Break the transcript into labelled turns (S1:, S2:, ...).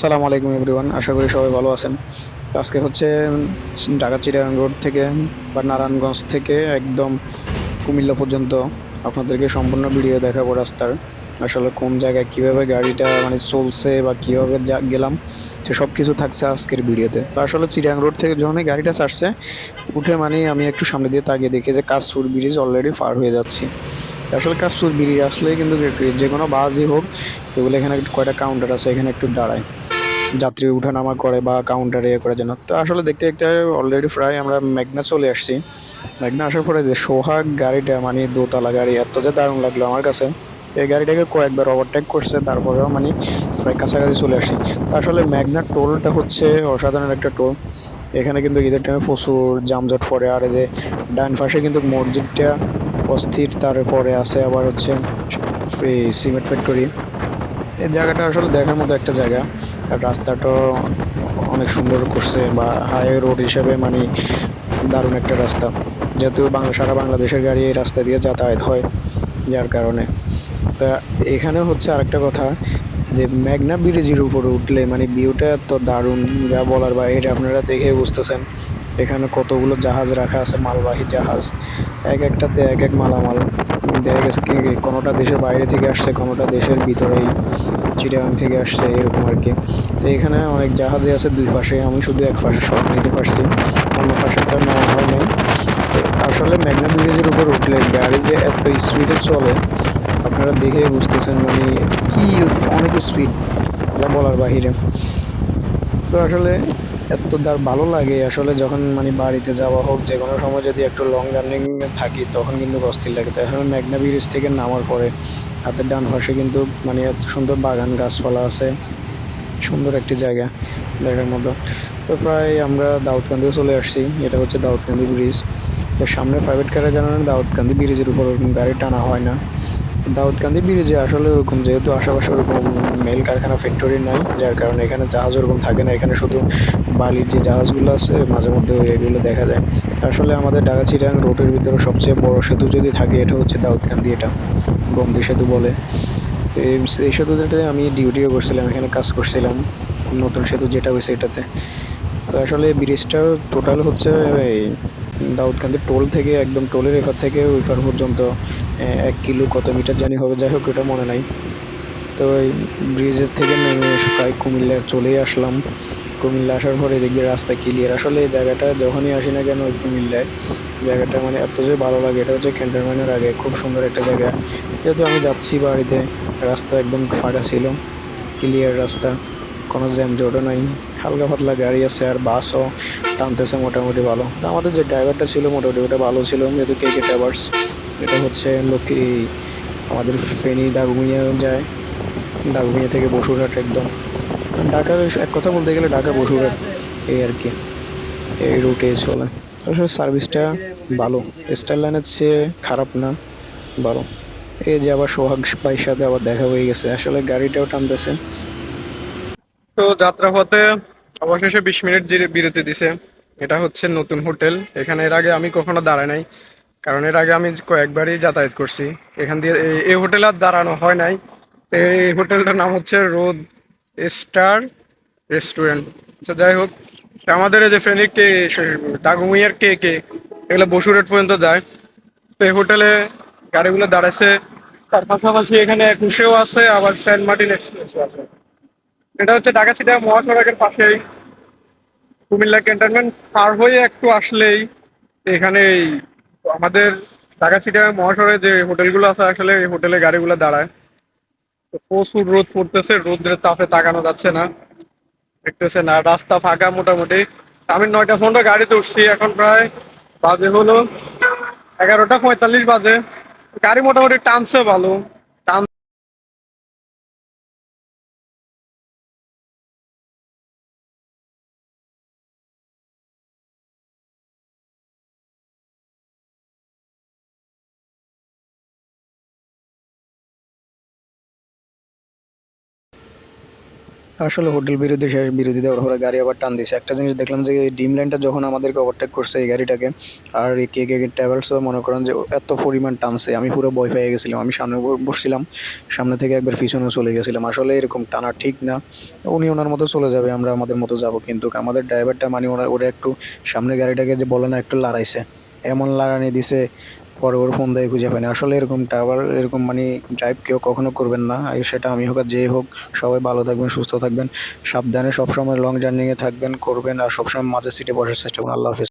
S1: সালাম আলাইকুম এভরিওয়ান, আশা করি সবাই ভালো আছেন। তো আজকে হচ্ছে ঢাকা চিটাগাং রোড থেকে বা নারায়ণগঞ্জ থেকে একদম কুমিল্লা পর্যন্ত আপনাদেরকে সম্পূর্ণ ভিডিও দেখাবো রাস্তার, আসলে কোন জায়গায় কীভাবে গাড়িটা মানে চলছে বা কীভাবে গেলাম সে সব কিছু থাকছে আজকের ভিডিওতে। তো আসলে চিটাগাং রোড থেকে যখন এই গাড়িটা ছাড়ছে, উঠে মানে আমি একটু সামনে দিয়ে তাকিয়ে দেখি যে কাশফুর ব্রিজ অলরেডি পার হয়ে যাচ্ছি। আসলে কাশফুর ব্রিজ আসলে কিন্তু যে কোনো বাসই হোক, এগুলো এখানে কয়টা কাউন্টার আছে, এখানে একটু দাঁড়ায়। যাত্রী উঠানামা করে বা কাউন্টারে ইয়ে করার জন্য তো আসলে দেখতে দেখতে অলরেডি প্রায় আমরা মেঘনা চলে আসছি। মেঘনা আসার পরে যে সোহাগ গাড়িটা মানে দোতলা গাড়ি, এত যে দারুণ লাগল আমার কাছে। এই গাড়িটাকে কয়েকবার ওভারটেক করছে, তারপরেও মানে প্রায় কাছাকাছি চলে আসি তা আসলে মেঘনার টোলটা হচ্ছে অসাধারণ একটা টোল। এখানে কিন্তু ঈদের টাইমে প্রচুর জামজট পড়ে। আর এই যে ডান পাশে কিন্তু মসজিদটা অস্থির, তারপরে আছে আবার হচ্ছে সিমেন্ট ফ্যাক্টরি এই জায়গাটা আসলে দেখার মতো একটা জায়গা। আর রাস্তাটাও অনেক সুন্দর করছে বা হাইওয়ে রোড হিসেবে মানে দারুণ একটা রাস্তা। যেহেতু বাংলা সারা বাংলাদেশের গাড়ি এই রাস্তা দিয়ে যাতায়াত হয় যার কারণে। তা এখানে হচ্ছে আরেকটা কথা যে মেঘনা ব্রিজের উপরে উঠলে মানে ভিউটা এত দারুণ যা বলার বাইরে আপনারা দেখে বুঝতেছেন। এখানে কতগুলো জাহাজ রাখা আছে, মালবাহী জাহাজ। এক একটাতে এক এক মালামাল। দেখা গেছে কি কোনোটা দেশের বাইরে থেকে আসছে, কোনোটা দেশের ভিতরেই চিটাগাং থেকে আসছে, এরকম আর কি। তো এখানে অনেক জাহাজে আছে দুই পাশে, আমি শুধু এক পাশে শট নিতে পারছি, অন্য পাশেরটা নেওয়া হয় নাই। আসলে মেঘনা ব্রিজের উপর উঠলে গাড়ি যে এত স্পিডে চলে, আপনারা দেখে বুঝতেছেন মানে কি, অনেক স্পিড বলার বাহিরে। তো আসলে এত তার ভালো লাগে। আসলে যখন মানে বাড়িতে যাওয়া হোক, যে কোনো সময় যদি একটু লং জার্নি থাকি, তখন কিন্তু অস্থির লাগে। তো এখন মেঘনা ব্রিজ থেকে নামার পরে হাতের ডান পাশে কিন্তু মানে এত সুন্দর বাগান গাছপালা আছে। সুন্দর একটি জায়গা দেখার মতো। তো প্রায় আমরা দাউদকান্দিও চলে আসছি। এটা হচ্ছে দাউদকান্দি ব্রিজ তো সামনে প্রাইভেট কারের কারণে দাউদকান্দি ব্রিজের উপর গাড়ি টানা হয় না। দাউদকান্দি ব্রিজে আসলে ওরকম, যেহেতু আশেপাশে ওরকম মেল কারখানা ফ্যাক্টরি নাই, যার কারণে এখানে জাহাজ ওরকম থাকে না। এখানে শুধু বালির যে জাহাজগুলো আছে, মাঝে মধ্যে এগুলো দেখা যায়। আসলে আমাদের ঢাকা রোডের ভিতরে সবচেয়ে বড় সেতু যদি থাকে, এটা হচ্ছে দাউদকান্দি, এটা বন্দি সেতু বলে। তো এই সেতুটাতে আমি ডিউটিও করছিলাম, এখানে কাজ করছিলাম, নতুন সেতু যেটা হয়েছে এটাতে। তো আসলে ব্রিজটা টোটাল হচ্ছে দাউদকান্দি টোল থেকে, একদম টোলের এপার থেকে ওই পার পর্যন্ত এক কিলো কত মিটার জানি হবে, যাই হোক ওটা মনে নাই। তো এই ব্রিজের থেকে নেমে প্রায় কুমিল্লা চলেই আসলাম। কুমিল্লা আসার পরে দিয়ে রাস্তা ক্লিয়ার আসলে এই জায়গাটা যখনই আসি না কেন ওই কুমিল্লায়, জায়গাটা মানে এত যে ভালো লাগে, এটা হচ্ছে ক্যান্টনমেন্টের আগে, খুব সুন্দর একটা জায়গা। যেহেতু আমি যাচ্ছি বাড়িতে, রাস্তা একদম ফাঁকা ছিল ক্লিয়ার রাস্তা। কোনো জ্যাম জ্যামজটও নাই, হালকা পাতলা গাড়ি আছে আর বাসও টানতেছে মোটামুটি ভালো। তো আমাদের যে ড্রাইভারটা ছিল মোটামুটি ওটা ভালো ছিল, যেহেতু কে কে ট্রাভার্স এটা হচ্ছে লোকে আমাদের ফেনী ডাকুমিয়া যায় ডাকুমিয়া থেকে বসুরহাট একদম। ঢাকা এক কথা বলতে গেলে ঢাকা বসুরহাট, এই আর কি, এই রুটে চলে। আসলে সার্ভিসটা ভালো স্টার লাইনের চেয়ে খারাপ না, ভালো। এই যে আবার সোহাগ ভাইয়ের সাথে আবার দেখা হয়ে গেছে, আসলে গাড়িটাও টানতেছে।
S2: তো যাত্রাপথে অবশেষে বিশ মিনিট বিরতি দিছে। এটা হচ্ছে নতুন হোটেল। এখানে এর আগে আমি কখনো দাঁড়াই নাই, কারণ এর আগে আমি কয়েকবারই যাতায়াত করছি। এখান দিয়ে এই- হোটেল আর দাঁড়ানো হয় নাই। তো এই হোটেলটার নাম হচ্ছে রোদ স্টার রেস্টুরেন্ট। আচ্ছা যাই হোক, আমাদের এই যে ফ্রেন্ডের কে দাগুমিয়ার কে কে, এগুলো বসুরহাট পর্যন্ত যায়। তো এই হোটেলে গাড়িগুলো দাঁড়াচ্ছে তার পাশাপাশি এখানে একুশেও আছে, আবার সেন্ট মার্টিন এক্সপ্রেসও আছে। এটা হচ্ছে ঢাকা চিটা মহাসড়কের পাশেই। কুমিল্লা ক্যান্টনমেন্ট। পার হয়ে একটু আসলেই এখানে আমাদের ঢাকা চিটা মহাসড়কে যে হোটেলগুলো আছে, আসলে এই হোটেলে গাড়িগুলো দাঁড়ায়। তো প্রচুর রোদ পড়তেছে রোদ্রের তাপে তাকানো যাচ্ছে না। দেখতেছে না রাস্তা ফাঁকা মোটামুটি। আমি নয়টা ফোনটা গাড়িতে উঠছি, এখন প্রায় বাজে হলো এগারোটা পঁয়তাল্লিশ বাজে। গাড়ি মোটামুটি টানছে ভালো।
S1: আসলে হোটেল বিরোধী শেষ বিরোধী দেওয়ার পরে গাড়ি আবার টান দিয়েছে একটা জিনিস দেখলাম যে ডিম লাইনটা যখন আমাদেরকে ওভারটেক করছে এই গাড়িটাকে, আর এই কে কে ট্রাভেলসও মনে করেন যে এত পরিমাণ টানছে, আমি পুরো ভয় পেয়ে গেছিলাম। আমি সামনে বসছিলাম, সামনে থেকে একবার পিছনে চলে গেছিলাম। আসলে এরকম টানা ঠিক না, উনি ওনার মতো চলে যাবে, আমরা আমাদের মতো যাব। কিন্তু আমাদের ড্রাইভারটা মানে ওরা ওরা একটু সামনে গাড়িটাকে যে বলে না, একটু লড়াইছে। এমন লড়ানি দিছে পরে ওর ফোন দিয়ে খুঁজে পায় না আসলে এরকম টাওয়ার এরকম মানে ড্রাইভ কেউ কখনো করবেন না। সেটা আমি হোক আর যেই হোক, সবাই ভালো থাকবেন, সুস্থ থাকবেন। সাবধানে সবসময় লং জার্নিংয়ে থাকবেন, করবেন আর সবসময় মাঝে সিটে বসার চেষ্টা করুন। আল্লাহ হাফেজ।